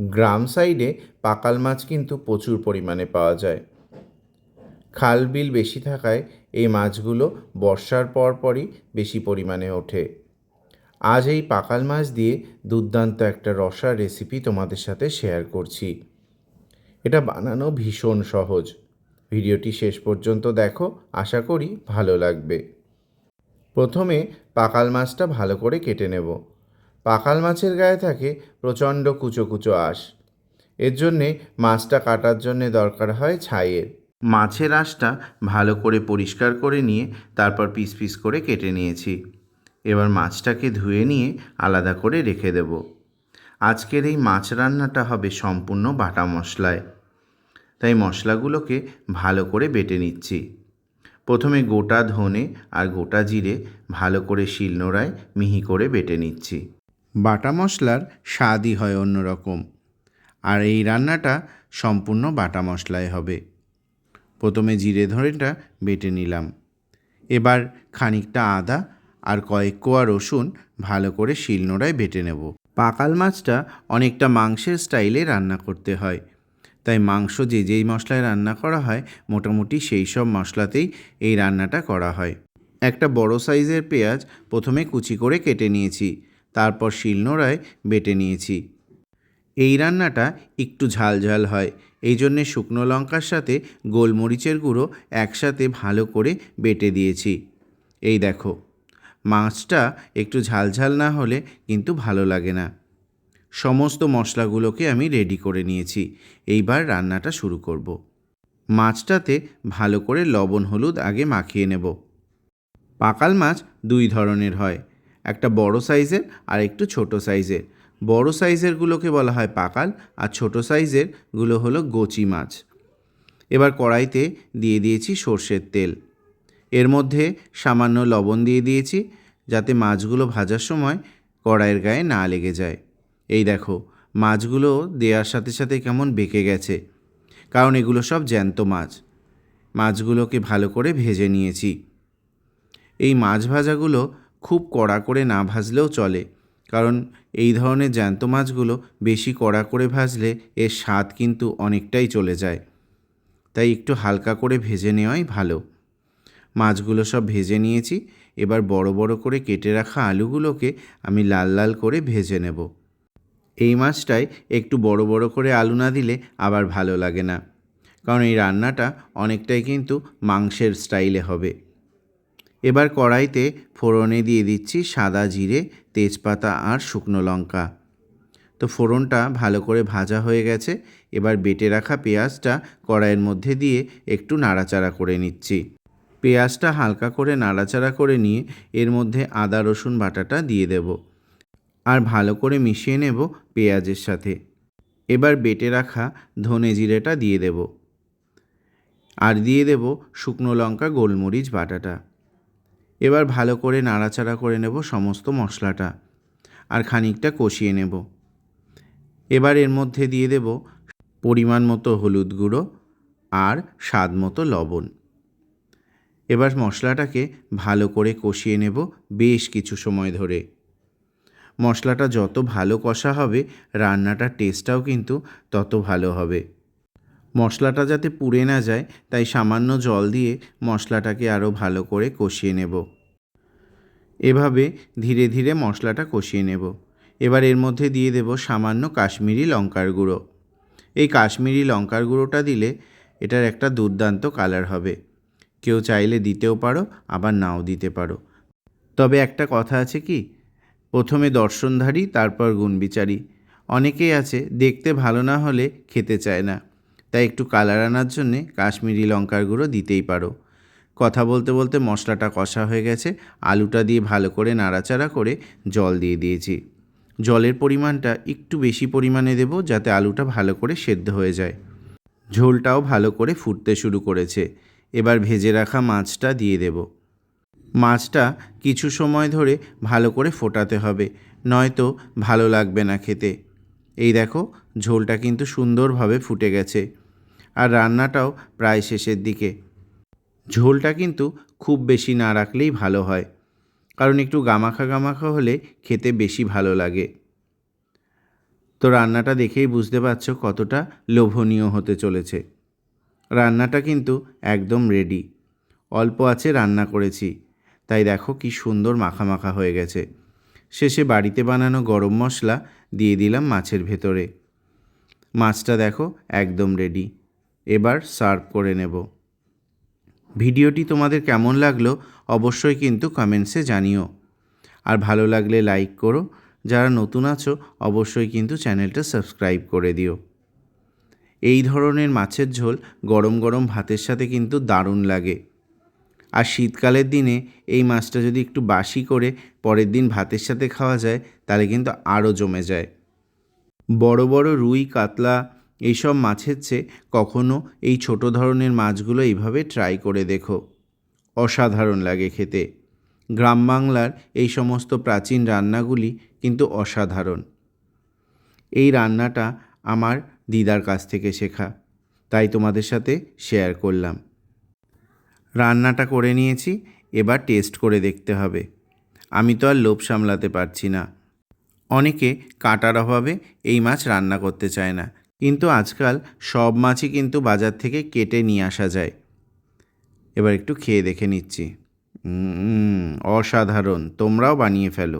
গ্রাম সাইডে পাকাল মাছ কিন্তু প্রচুর পরিমাণে পাওয়া যায়। খাল বিল বেশি থাকায় এই মাছগুলো বর্ষার পর পরই বেশি পরিমাণে ওঠে। আজ এই পাকাল মাছ দিয়ে দুর্দান্ত একটা রসার রেসিপি তোমাদের সাথে শেয়ার করছি। এটা বানানো ভীষণ সহজ। ভিডিওটি শেষ পর্যন্ত দেখো, আশা করি ভালো লাগবে। প্রথমে পাকাল মাছটা ভালো করে কেটে নেব। পাকাল মাছের গায়ে থাকে প্রচণ্ড কুচো কুচো আঁশ। এর জন্যে মাছটা কাটার জন্যে দরকার হয় ছাইয়ের। মাছের আঁশটা ভালো করে পরিষ্কার করে নিয়ে তারপর পিস পিস করে কেটে নিয়েছি। এবার মাছটাকে ধুয়ে নিয়ে আলাদা করে রেখে দেব। আজকের এই মাছ রান্নাটা হবে সম্পূর্ণ বাটা মশলায়। তাই মশলাগুলোকে ভালো করে বেটে নিচ্ছি। প্রথমে গোটা ধনে আর গোটা জিরে ভালো করে শিলনোড়ায় মিহি করে বেটে নিচ্ছি। বাটা মশলার স্বাদই হয় অন্যরকম। আর এই রান্নাটা সম্পূর্ণ বাটা মশলায় হবে। প্রথমে জিরে ধরেটা বেটে নিলাম। এবার খানিকটা আদা আর কয়েক কোয়া রসুন ভালো করে শিলনোড়ায় বেটে নেব। পাকাল মাছটা অনেকটা মাংসের স্টাইলে রান্না করতে হয়। তাই মাংস যে যেই মশলায় রান্না করা হয়, মোটামুটি সেই সব মশলাতেই এই রান্নাটা করা হয়। একটা বড় সাইজের পেঁয়াজ প্রথমে কুচি করে কেটে নিয়েছি। তারপর শিলনোড়ায় বেটে নিয়েছি। এই রান্নাটা একটু ঝাল ঝাল হয়। এই জন্যে শুকনো লঙ্কার সাথে গোলমরিচের গুঁড়ো একসাথে ভালো করে বেটে দিয়েছি। এই দেখো, মাছটা একটু ঝাল ঝাল না হলে কিন্তু ভালো লাগে না। সমস্ত মশলাগুলোকে আমি রেডি করে নিয়েছি। এইবার রান্নাটা শুরু করব। মাছটাতে ভালো করে লবণ হলুদ আগে মাখিয়ে নেব। পাকাল মাছ দুই ধরনের হয়। একটা বড় সাইজের আর একটু ছোট সাইজের। বড় সাইজেরগুলোকে বলা হয় পাকাল আর ছোট সাইজেরগুলো হলো গোচি মাছ। এবার কড়াইতে দিয়ে দিয়েছি সর্ষের তেল। এর মধ্যে সামান্য লবণ দিয়ে দিয়েছি যাতে মাছগুলো ভাজার সময় কড়াইয়ের গায়ে না লেগে যায়। এই দেখো, মাছগুলো দেওয়ার সাথে সাথে কেমন বেঁকে গেছে, কারণ এগুলো সব জ্যান্ত মাছ। মাছগুলোকে ভালো করে ভেজে নিয়েছি। এই মাছ ভাজাগুলো খুব কড়া করে না ভাজলেও চলে। কারণ এই ধরনের জ্যান্ত মাছগুলো বেশি কড়া করে ভাজলে এর স্বাদ কিন্তু অনেকটাই চলে যায়। তাই একটু হালকা করে ভেজে নেওয়াই ভালো। মাছগুলো সব ভেজে নিয়েছি, এবার বড় বড় করে কেটে রাখা আলুগুলোকে আমি লাল লাল করে ভেজে নেব। এই মাছটায় একটু বড় বড় করে আলু না দিলে আবার ভালো লাগে না। কারণ এই রান্নাটা অনেকটাই কিন্তু মাংসের স্টাইলে হবে। এবার কড়াইতে ফোড়নে দিয়ে দিচ্ছি সাদা জিরে, তেজপাতা আর শুকনো লঙ্কা। তো ফোড়নটা ভালো করে ভাজা হয়ে গেছে। এবার বেটে রাখা পেঁয়াজটা কড়াইয়ের মধ্যে দিয়ে একটু নাড়াচাড়া করে নিচ্ছি। পেঁয়াজটা হালকা করে নাড়াচাড়া করে নিয়ে এর মধ্যে আদা, রসুন বাটাটা দিয়ে দেব। আর ভালো করে মিশিয়ে নেব পেঁয়াজের সাথে। এবার বেটে রাখা ধনে জিরেটা দিয়ে দেব। আর দিয়ে দেব শুকনো লঙ্কা, গোলমরিচ বাটাটা। এবার ভালো করে নাড়াচাড়া করে নেব সমস্ত মশলাটা আর খানিকটা কষিয়ে নেব। এবার এর মধ্যে দিয়ে দেব পরিমাণ মতো হলুদ গুঁড়ো আর স্বাদ মতো লবণ। এবার মশলাটাকে ভালো করে কষিয়ে নেব বেশ কিছু সময় ধরে। মশলাটা যত ভালো কষা হবে, রান্নাটার টেস্টটাও কিন্তু তত ভালো হবে। মশলাটা যাতে পুড়ে না যায়, তাই সামান্য জল দিয়ে মশলাটাকে আরও ভালো করে কষিয়ে নেব। এভাবে ধীরে ধীরে মশলাটা কষিয়ে নেব। এবার এর মধ্যে দিয়ে দেব সামান্য কাশ্মীরি লঙ্কার গুঁড়ো। এই কাশ্মীরি লঙ্কার গুঁড়োটা দিলে এটার একটা দুর্দান্ত কালার হবে। কেউ চাইলে দিতেও পারো, আবার নাও দিতে পারো। তবে একটা কথা আছে কি? প্রথমে দর্শনধারী, তারপর গুণবিচারী। অনেকেই আছে, দেখতে ভালো না হলে খেতে চায় না। তাই একটু কালার আনার জন্যে কাশ্মীরি লঙ্কার গুঁড়ো দিতেই পারো। কথা বলতে বলতে মশলাটা কষা হয়ে গেছে, আলুটা দিয়ে ভালো করে নাড়াচাড়া করে জল দিয়ে দিয়েছি। জলের পরিমাণটা একটু বেশি পরিমাণে দেব যাতে আলুটা ভালো করে সেদ্ধ হয়ে যায়। ঝোলটাও ভালো করে ফুটতে শুরু করেছে। এবার ভেজে রাখা মাছটা দিয়ে দেব। মাছটা কিছু সময় ধরে ভালো করে ফোটাতে হবে, নয়তো ভালো লাগবে না খেতে। এই দেখো, ঝোলটা কিন্তু সুন্দরভাবে ফুটে গেছে। আর রান্নাটাও প্রায় শেষের দিকে। ঝোলটা কিন্তু খুব বেশি না রাখলেই ভালো হয়, কারণ একটু গামাখা গামাখা হলে খেতে বেশি ভালো লাগে। তো রান্নাটা দেখেই বুঝতে পারছ কতটা লোভনীয় হতে চলেছে। রান্নাটা কিন্তু একদম রেডি অল্প আছে রান্না করেছি, তাই দেখো কি সুন্দর মাখা মাখা হয়ে গেছে। শেষে বাড়িতে বানানো গরম মশলা দিয়ে দিলাম মাছের ভেতরে। মাছটা দেখো একদম রেডি এবার সার্ভ করে নেব। ভিডিওটি তোমাদের কেমন লাগল অবশ্যই কিন্তু কমেন্টসে জানিও। আর ভালো লাগলে লাইক করো, যারা নতুন আছো অবশ্যই কিন্তু চ্যানেলটা সাবস্ক্রাইব করে দিও। এই ধরনের মাছের ঝোল গরম গরম ভাতের সাথে কিন্তু দারুণ লাগে। আর শীতকালের দিনে এই মাছটা যদি একটু বাসি করে পরের দিন ভাতের সাথে খাওয়া যায়, তাহলে কিন্তু আরও জমে যায়। বড় বড় রুই, কাতলা এইসব মাছের চেয়ে কখনো এই ছোট ধরনের মাছগুলো এইভাবে ট্রাই করে দেখো। অসাধারণ লাগে খেতে। গ্রাম বাংলার এই সমস্ত প্রাচীন রান্নাগুলি কিন্তু অসাধারণ। এই রান্নাটা আমার দিদার কাছ থেকে শেখা, তাই তোমাদের সাথে শেয়ার করলাম। রান্নাটা করে নিয়েছি, এবার টেস্ট করে দেখতে হবে। আমি তো আর লোভ সামলাতে পারছি না। অনেকে কাঁটার অভাবে এই মাছ রান্না করতে চায় না। কিন্তু আজকাল সব মাছই কিন্তু বাজার থেকে কেটে নিয়ে আসা যায়। এবার একটু খেয়ে দেখে নিচ্ছি। অসাধারণ। তোমরাও বানিয়ে ফেলো।